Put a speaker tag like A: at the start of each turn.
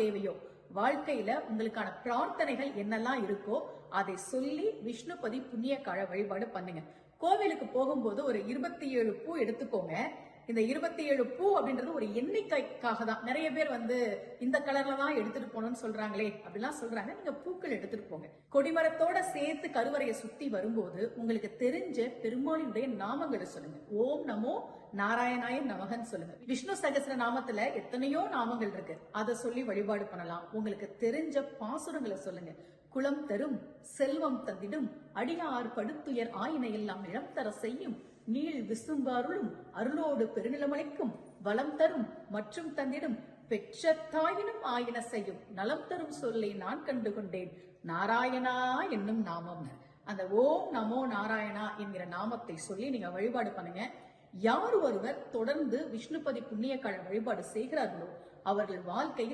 A: தேவையோ? வாழ்க்கையில உங்களுக்கான பிரார்த்தனைகள் என்னெல்லாம் இருக்கோ அதை சொல்லி விஷ்ணுபதி புண்ணிய கால வழிபாடு பண்ணுங்க. கோவிலுக்கு போகும்போது ஒரு இருபத்தி ஏழு பூ எடுத்துக்கோங்க. இந்த இருபத்தி ஏழு பூ அப்படின்றது ஒரு எண்ணிக்கைக்காக தான். நிறைய பேர் வந்து இந்த கலர்ல தான் எடுத்துட்டு போகணும்னு சொல்றாங்களே அப்படிலாம் சொல்றாங்க. நீங்க பூக்கள் எடுத்துட்டு போங்க. கொடிமரத்தோட சேர்த்து கருவறையை சுத்தி வரும்போது உங்களுக்கு தெரிஞ்ச பெருமாளினுடைய நாமங்களை சொல்லுங்க. ஓம் நமோ நாராயணாய நமகன் சொல்லுங்க. விஷ்ணு சகஸ்ர நாமத்துல எத்தனையோ நாமங்கள் இருக்கு. அதை சொல்லி வழிபாடு பண்ணலாம். உங்களுக்கு தெரிஞ்ச பாசுரங்களை சொல்லுங்க. குளம் தரும் செல்வம் தந்திடும் அடியார் படுத்துயர் ஆயின எல்லாம் இளம் தர செய்யும். நீள் விசும்பாருளும் அருளோடு பெருநிலமளிக்கும் வளம் தரும் மற்றும் தந்திடும். பெற்ற தாயினும் ஆயின செய்யும் நலம் தரும் சொல்லை நான் கண்டு கொண்டேன். நாராயணா என்னும் நாமம். அந்த ஓம் நமோ நாராயணா என்கிற நாமத்தை சொல்லி நீங்க வழிபாடு பண்ணுங்க. யார் ஒருவர் தொடர்ந்து விஷ்ணுபதி புண்ணிய கால வழிபாடு செய்கிறார்களோ அவர்கள் வாழ்க்கையில்